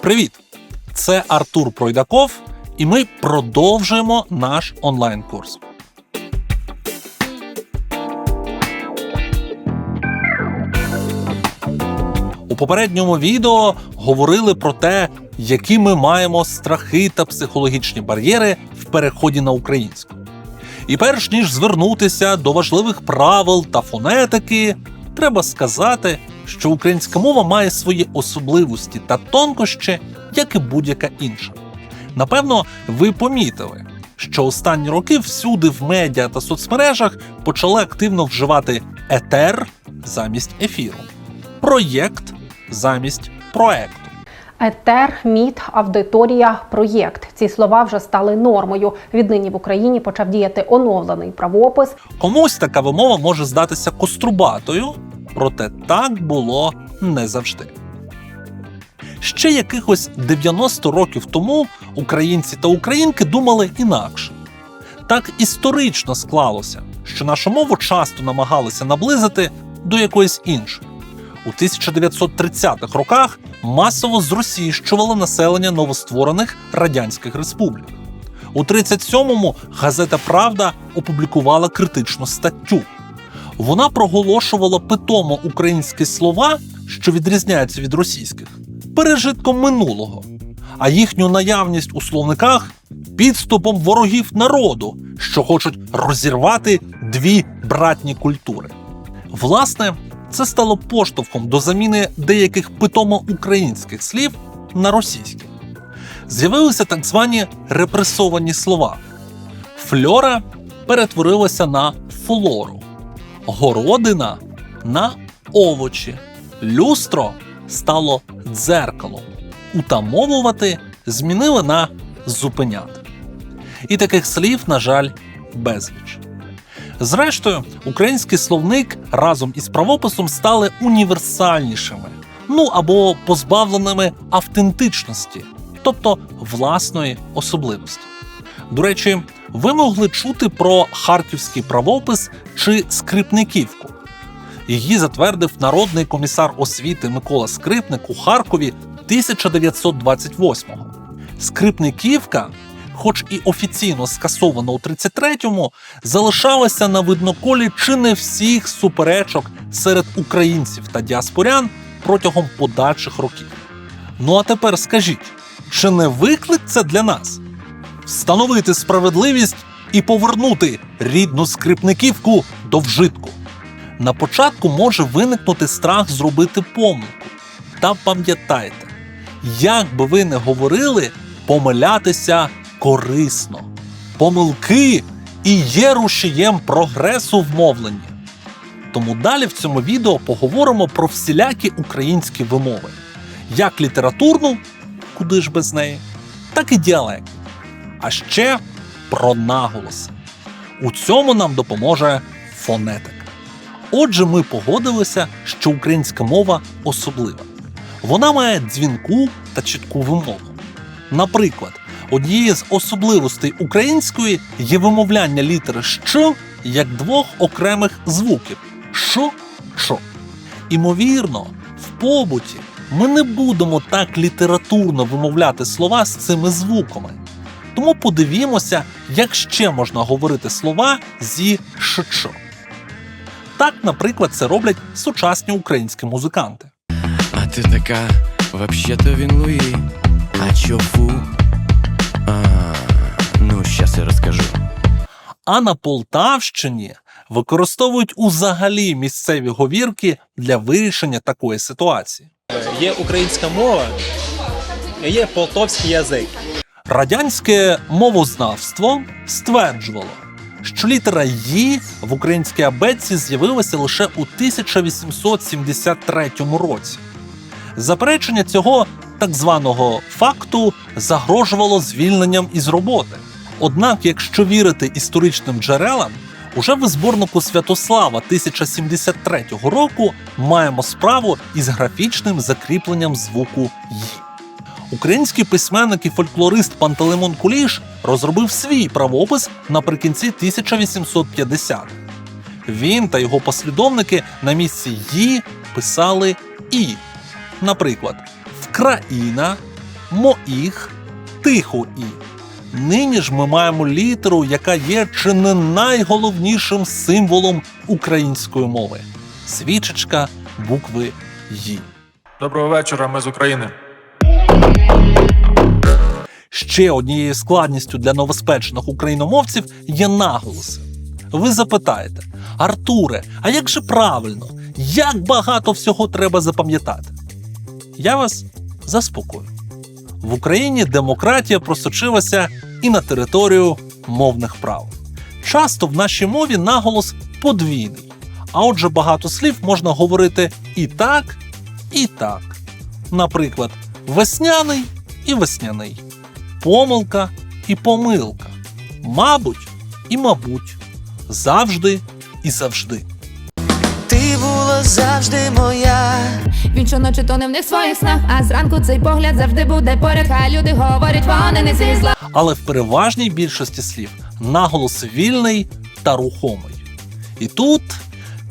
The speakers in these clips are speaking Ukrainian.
Привіт! Це Артур Пройдаков, і ми продовжуємо наш онлайн-курс. У попередньому відео говорили про те, які ми маємо страхи та психологічні бар'єри в переході на українську. І перш ніж звернутися до важливих правил та фонетики, треба сказати, що українська мова має свої особливості та тонкощі, як і будь-яка інша. Напевно, ви помітили, що останні роки всюди в медіа та соцмережах почали активно вживати етер замість ефіру, проєкт замість проекту. Етер, міт, аудиторія, проєкт. Ці слова вже стали нормою. Віднині в Україні почав діяти оновлений правопис. Комусь така вимова може здатися кострубатою, проте так було не завжди. Ще якихось 90 років тому українці та українки думали інакше. Так історично склалося, що нашу мову часто намагалися наблизити до якоїсь іншої. У 1930-х роках масово зросійщували населення новостворених радянських республік. У 37-му газета Правда опублікувала критичну статтю. Вона проголошувала питомо українські слова, що відрізняються від російських, пережитком минулого, а їхню наявність у словниках підступом ворогів народу, що хочуть розірвати дві братні культури. Власне, це стало поштовхом до заміни деяких питомо українських слів на російські. З'явилися так звані репресовані слова. Фльора перетворилася на флору, городина на овочі, люстро стало дзеркалом, утамовувати змінили на зупиняти. І таких слів, на жаль, безліч. Зрештою, український словник разом із правописом стали універсальнішими, ну або позбавленими автентичності, тобто власної особливості. До речі, ви могли чути про харківський правопис чи скрипниківку. Її затвердив народний комісар освіти Микола Скрипник у Харкові 1928-го. Скрипниківка, хоч і офіційно скасована у 33-му, залишалася на видноколі чи не всіх суперечок серед українців та діаспорян протягом подальших років. Ну а тепер скажіть, чи не виклик це для нас? Встановити справедливість і повернути рідну скрипниківку до вжитку. На початку може виникнути страх зробити помилку. Та пам'ятайте, як би ви не говорили, помилятися корисно. Помилки і є рушієм прогресу в мовленні. Тому далі в цьому відео поговоримо про всілякі українські вимови, як літературну, куди ж без неї, так і діалект. А ще про наголоси. У цьому нам допоможе фонетика. Отже, ми погодилися, що українська мова особлива. Вона має дзвінку та чітку вимову. Наприклад, однією з особливостей української є вимовляння літери «щ» як двох окремих звуків шо шо. Імовірно, в побуті ми не будемо так літературно вимовляти слова з цими звуками. Тому подивімося, як ще можна говорити слова зі «ш-чо». Так, наприклад, це роблять сучасні українські музиканти. А ти така, вообще-то він Луї. А чо фу? А, ну, щас я розкажу. А на Полтавщині використовують узагалі місцеві говірки для вирішення такої ситуації. Є українська мова, є полтовський язик. Радянське мовознавство стверджувало, що літера «ї» в українській абетці з'явилася лише у 1873 році. Заперечення цього так званого факту загрожувало звільненням із роботи. Однак, якщо вірити історичним джерелам, уже в зборнику Святослава 1073 року маємо справу із графічним закріпленням звуку «ї». Український письменник і фольклорист Пантелеймон Куліш розробив свій правопис наприкінці 1850-х. Він та його послідовники на місці «ї» писали і. Наприклад, Вкраїна, моїх, тихо і. Нині ж ми маємо літеру, яка є чи не найголовнішим символом української мови свічечка букви «Ї». Доброго вечора, ми з України. Ще однією складністю для новоспечених україномовців є наголоси. Ви запитаєте, Артуре, а як же правильно? Як багато всього треба запам'ятати? Я вас заспокою. В Україні демократія просочилася і на територію мовних прав. Часто в нашій мові наголос подвійний, а отже, багато слів можна говорити і так, і так. Наприклад, весняний і весняний помилка і помилка, мабуть і мабуть, завжди і завжди. Ти була завжди моя. Він щоночі тоне в них своїх снах, а зранку цей погляд завжди буде поряд. Хай люди говорять, вони не зі зла. Але в переважній більшості слів наголос вільний та рухомий. І тут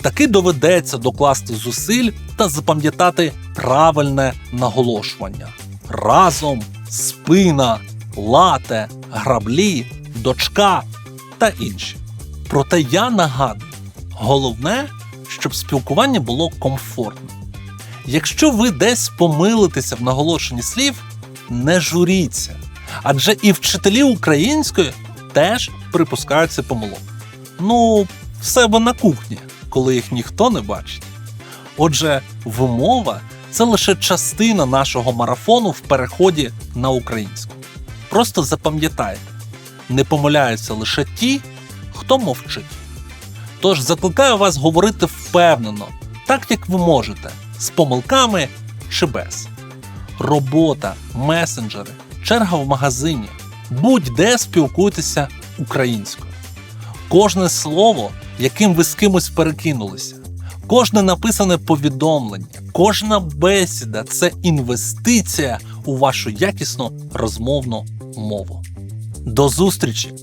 таки доведеться докласти зусиль та запам'ятати правильне наголошування. Разом, спина, лате, граблі, дочка та інші. Проте я нагадую, головне, щоб спілкування було комфортним. Якщо ви десь помилитеся в наголошенні слів, не журіться. Адже і вчителі української теж припускаються помилок. Ну, в себе на кухні, коли їх ніхто не бачить. Отже, вимова це лише частина нашого марафону в переході на українську. Просто запам'ятайте, не помиляються лише ті, хто мовчить. Тож закликаю вас говорити впевнено, так як ви можете, з помилками чи без. Робота, месенджери, черга в магазині, будь-де спілкуйтеся українською. Кожне слово, яким ви з кимось перекинулися, кожне написане повідомлення, кожна бесіда це інвестиція у вашу якісну розмовну мову. До зустрічі!